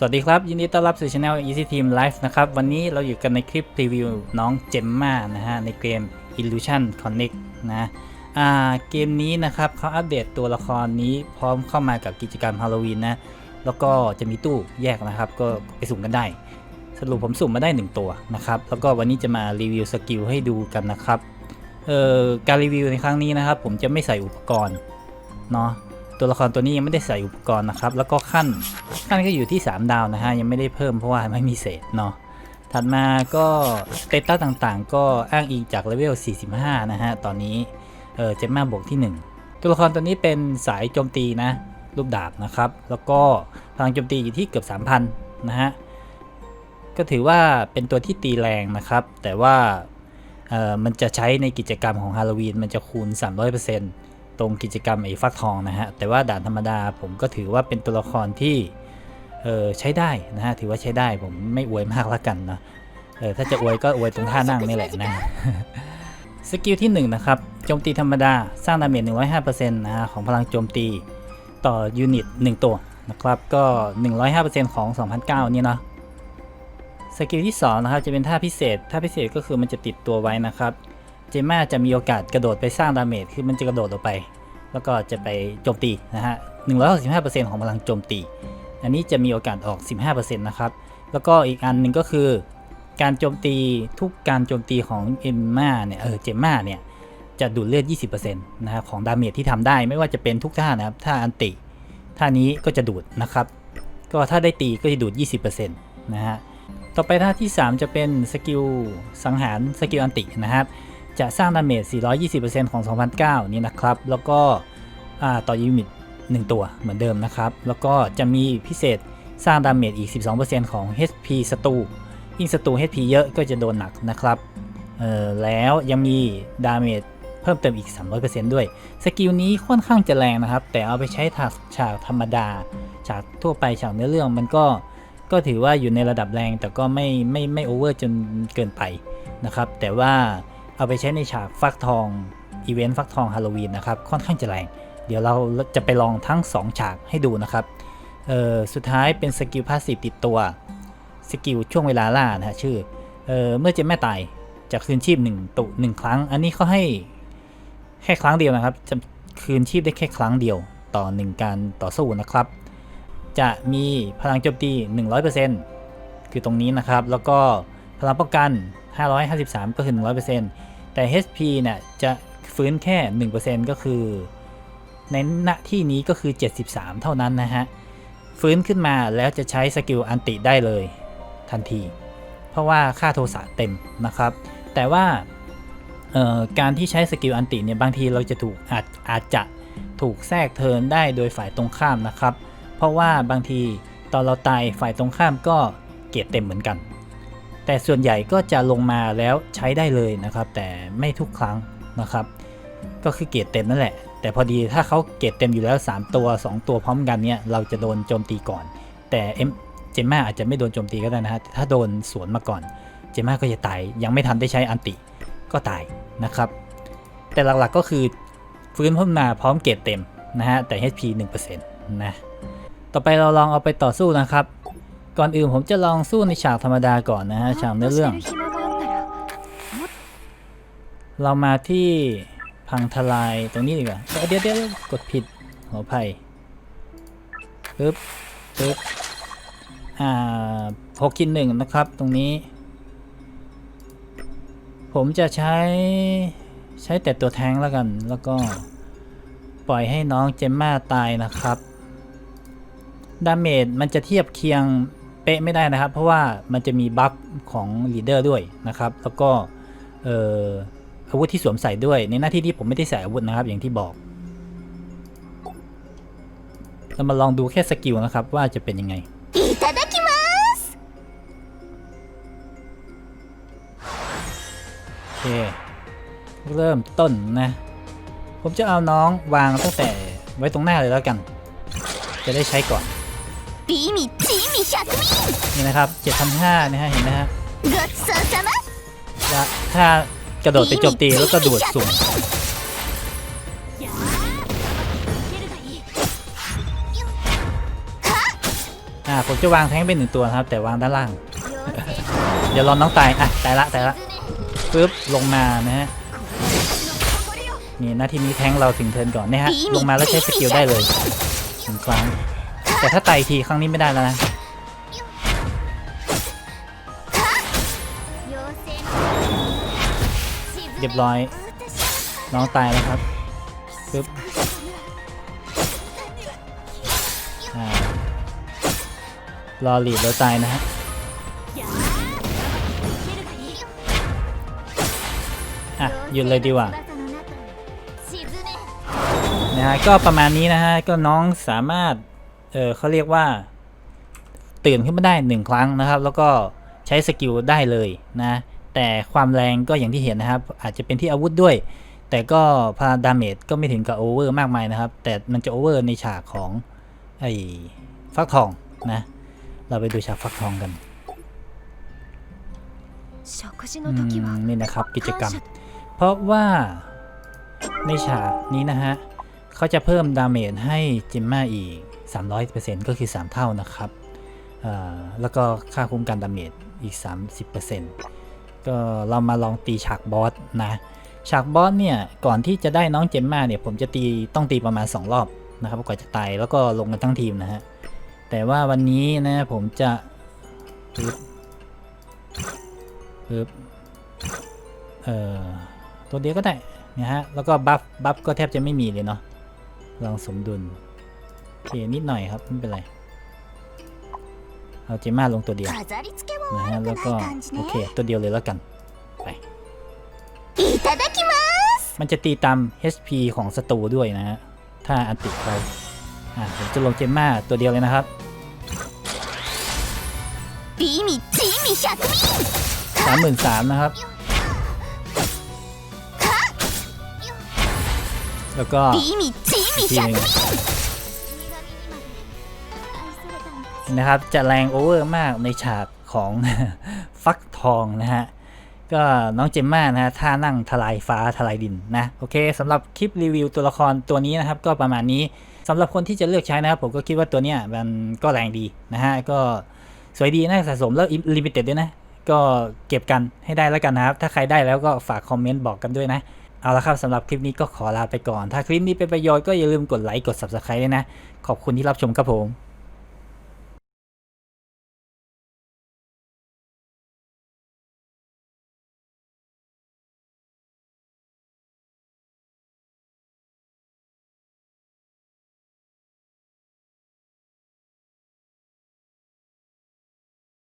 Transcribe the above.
สวัสดีครับ ยินดีต้อนรับสู่ช anel Easy Team Live นะครับ วันนี้เราอยู่กันในคลิปรีวิวน้องเจมม่านะฮะ ในเกม Illusion Connect นะอ่าเกมนี้นะครับเขาอัปเดตตัวละครนี้พร้อมเข้ามากับกิจกรรมฮาโลวีนนะ แล้วก็จะมีตู้แยกนะครับ ก็ไปสุ่มกันได้ สรุปผมสุ่มมาได้ 1 ตัวนะครับ แล้วก็วันนี้จะมารีวิวสกิลให้ดูกันนะครับเอ่อการรีวิวในครั้งนี้นะครับ ผมจะไม่ใส่อุปกรณ์เนาะ ตัวละครตัวนี้ยังไม่ได้ใส่อุปกรณ์นะครับ แล้วก็ขั้นขั้นก็อยู่ที่ 3 ดาวนะฮะ ยังไม่ได้เพิ่มเพราะว่าไม่มีเศษเนาะ ถัดมาก็สเตตัสต่างๆ ก็อ้างอิงจากเลเวล 45 นะฮะ ตอนนี้ เออเจมมาบวกที่ 1 ตัวละครตัวนี้เป็นสายโจมตีนะ รูปดาบนะครับ แล้วก็พลังโจมตีอยู่ที่เกือบ 3,000 นะฮะ ก็ถือว่าเป็นตัวที่ตีแรงนะครับ แต่ว่า เออมันจะใช้ในกิจกรรมของฮาโลวีน มันจะคูณ 300% ตรงกิจกรรมไอ้ฟักทองนะฮะแต่ว่าด่านธรรมดาผมก็ถือว่าเป็นตัวละครที่เออใช้ได้นะฮะถือว่าใช้ได้ผมไม่อวยมากละกันนะเออถ้าจะอวยก็อวยตรงท่านั่งนี่แหละนะสกิลที่1นะครับโจมตีธรรมดาสร้างดาเมจ105%นะฮะของพลังโจมตีต่อยูนิต 1 ตัวนะครับก็ 105%ของ 2009นี่เนาะสกิลที่2นะครับจะเป็นท่าพิเศษท่าพิเศษก็คือมันจะติดตัวไว้นะครับ เจม่าจะมีโอกาสกระโดดไปสร้างดาเมจคือมันจะกระโดดออกไป แล้วก็จะไปโจมตีนะฮะ165%ของพลังโจมตี อันนี้จะมีโอกาสออก 15%นะครับ แล้วก็อีกอันหนึ่งก็คือ การโจมตีทุกการโจมตีของเอมม่าเนี่ยเออเจม่าเนี่ยจะดูดเลือด 20%นะครับของดาเมจที่ทำได้ไม่ว่าจะเป็นทุกท่านะครับท่าอันติท่านี้ก็จะดูดนะครับ ก็ถ้าได้ตีก็จะดูด 20%นะฮะต่อไปท่าที่ 3 จะเป็นสกิลสังหารสกิลอันตินะครับ จะสร้างดาเมจ 420%ของ 2009 นี่นะครับ แล้วก็ต่อยูนิต1ตัวเหมือนเดิมนะครับ แล้วก็จะมีพิเศษสร้างดาเมจอีก 12%ของ HP ศัตรูยิ่งศัตรู HP เยอะก็จะโดนหนักนะครับเออแล้วยังมีดาเมจเพิ่มเติมอีก 300%ด้วย สกิลนี้ค่อนข้างจะแรงนะครับ แต่เอาไปใช้ฉากฉากธรรมดา ฉากทั่วไปฉากเนื้อเรื่องมันก็ก็ถือว่าอยู่ในระดับแรงแต่ก็ไม่ไม่ไม่โอเวอร์จนเกินไปนะครับ แต่ว่า เอาไปใช้ในฉากฟักทองอีเวนต์ฟักทองฮาโลวีนนะครับ ค่อนข้างจะแรง เดี๋ยวเราจะไปลองทั้ง 2 ฉากให้ดูนะครับเออสุดท้ายเป็นสกิลพาสซีฟติดตัวสกิลช่วงเวลาล่านะฮะชื่อเออเมื่อเจมแม่ตายจะคืนชีพ1ตุหนึ่งครั้ง อันนี้เขาให้แค่ครั้งเดียวนะครับ จะคืนชีพได้แค่ครั้งเดียวต่อ 1 การต่อสู้นะครับ จะมีพลังโจมตี 100%คือตรงนี้นะครับ แล้วก็พลังป้องกัน 553 ก็คือ 100%แต่ HP เนี่ยจะฟื้นแค่ 1%ก็คือ ในณที่นี้ก็คือ 73 เท่านั้นนะฮะ ฟื้นขึ้นมาแล้วจะใช้สกิลอันติได้เลยทันที เพราะว่าค่าโทสะเต็มนะครับ แต่ว่าเอ่อการที่ใช้สกิลอันติเนี่ยบางทีเราจะถูกอาจอาจจะถูกแทรกเทินได้โดยฝ่ายตรงข้ามนะครับ เพราะว่าบางทีตอนเราตายฝ่ายตรงข้ามก็เกียรเต็มเหมือนกัน แต่ส่วนใหญ่ก็จะลงมาแล้วใช้ได้เลยนะครับ แต่ไม่ทุกครั้งนะครับ ก็คือเกียรติเต็มนั่นแหละ แต่พอดีถ้าเขาเกียรติเต็มอยู่แล้ว 3 ตัว 2 ตัวพร้อมกันเนี่ยเราจะโดนโจมตีก่อน แต่เอ็มเจม่าอาจจะไม่โดนโจมตีก็ได้นะฮะถ้าโดนสวนมาก่อน เจม่าก็จะตายยังไม่ทันได้ใช้อันติก็ตายนะครับ แต่หลักๆก็คือฟื้นขึ้นมาพร้อมเกรดเต็มนะฮะแต่ HP 1%นะต่อไปเราลองเอาไปต่อสู้นะครับ ก่อนอื่นผมจะลองสู้ในฉากธรรมดาก่อนนะฮะฉากเนื้อเรื่อง เรามาที่พังทลายตรงนี้ดีกว่าเอ้ยเดี๋ยวเดี๋ยวเดี๋ยวกดผิดขออภัยปึ๊บปึ๊บอ่าหกกินหนึ่งนะครับตรงนี้ ผมจะใช้ใช้แต่ตัวแทงค์แล้วกัน แล้วก็ปล่อยให้น้องเจมม่าตายนะครับดาเมจมันจะเทียบเคียงเป๊ะไม่ได้นะครับ เพราะว่ามันจะมีบัฟของลีดเดอร์ด้วยนะครับ แล้วก็อาวุธที่สวมใส่ด้วย ในหน้าที่ที่ผมไม่ได้ใส่อาวุธนะครับ อย่างที่บอก เรามาลองดูแค่สกิลนะครับ ว่าจะเป็นยังไงโอเค เริ่มต้นนะ ผมจะเอาน้องวางตั้งแต่ไว้ตรงหน้าเลยแล้วกัน จะได้ใช้ก่อนปีมิต นี่นะครับ 7,500นะฮะเห็นไหมฮะถ้ากระโดดไปโจมตีแล้วก็ดูดสูงอ่าผมจะวางแท้งเป็นหนึ่งตัวครับ แต่วางด้านล่าง เดี๋ยวรอน้องตาย อะ ตายละตายละปึ๊บลงมานะฮะนี่หน้าที่นี้แท้งเราถึงเทินก่อนนะฮะลงมาแล้วใช้สกิลได้เลยหนึ่งครั้งแต่ถ้าตายทีครั้งนี้ไม่ได้แล้วนะ เรียบร้อย น้องตายแล้วครับปึ๊บรอหลีดแล้วตายนะฮะอะหยุดเลยดีกว่านะฮะก็ประมาณนี้นะฮะก็น้องสามารถ เออเขาเรียกว่า ตื่นขึ้นมาได้หนึ่งครั้งนะครับ แล้วก็ ใช้สกิลได้เลยนะแต่ความแรงก็อย่างที่เห็นนะครับ อาจจะเป็นที่อาวุธด้วย แต่ก็พาดาเมจก็ไม่ถึงกับโอเวอร์มากมายนะครับ แต่มันจะโอเวอร์ในฉากของไอ้ฟักทองนะ เราไปดูฉากฟักทองกันอืมนี่นะครับกิจกรรม เพราะว่าในฉากนี้นะฮะเขาจะเพิ่มดาเมจให้จิมมาอีก 300%ก็คือ 3 เท่านะครับอ่าแล้วก็ค่าคุ้มกันดาเมจ อีก 30%ก็เรามาลองตีฉากบอสนะฉากบอสเนี่ยก่อนที่จะได้น้องเจมมาเนี่ยผมจะตีต้องตีประมาณ 2 รอบนะครับกว่าจะตายแล้วก็ลงกันทั้งทีมนะฮะแต่ว่าวันนี้นะผมจะปึ๊บปึ๊บเอ่อตัวเดียวก็ได้นะฮะแล้วก็บัฟบัฟก็แทบจะไม่มีเลยเนาะลองสมดุลโอเคนิดหน่อยครับไม่เป็นไร เอาเจม่าลงตัวเดียวนะฮะแล้วก็โอเคตัวเดียวเลยแล้วกันไปมันจะตีตาม HP ของศัตรูด้วยนะฮะถ้าอันติใครอ่าผมจะลงเจม่าตัวเดียวเลยนะครับบีมิจีมิชักมิสามหมื่นสามนะครับ แล้วก็ทีหนึ่ง นะครับ จะแรงโอเวอร์มากในฉากของฟักทองนะฮะ ก็น้องเจมม่านะฮะท่านั่งทลายฟ้าทลายดินนะ โอเคสำหรับคลิปรีวิวตัวละครตัวนี้นะครับ ก็ประมาณนี้สำหรับคนที่จะเลือกใช้นะครับผมก็คิดว่าตัวเนี้ยมันก็แรงดีนะฮะ ก็สวยดีน่าสะสมแล้วลิมิเต็ดด้วยนะ ก็เก็บกันให้ได้แล้วกันนะครับ ถ้าใครได้แล้วก็ฝากคอมเมนต์บอกกันด้วยนะเอาละครับสำหรับคลิปนี้ก็ขอลาไปก่อน ถ้าคลิปนี้เป็นประโยชน์ก็อย่าลืมกดไลค์ กด subscribe ด้วยนะ ขอบคุณที่รับชมครับผม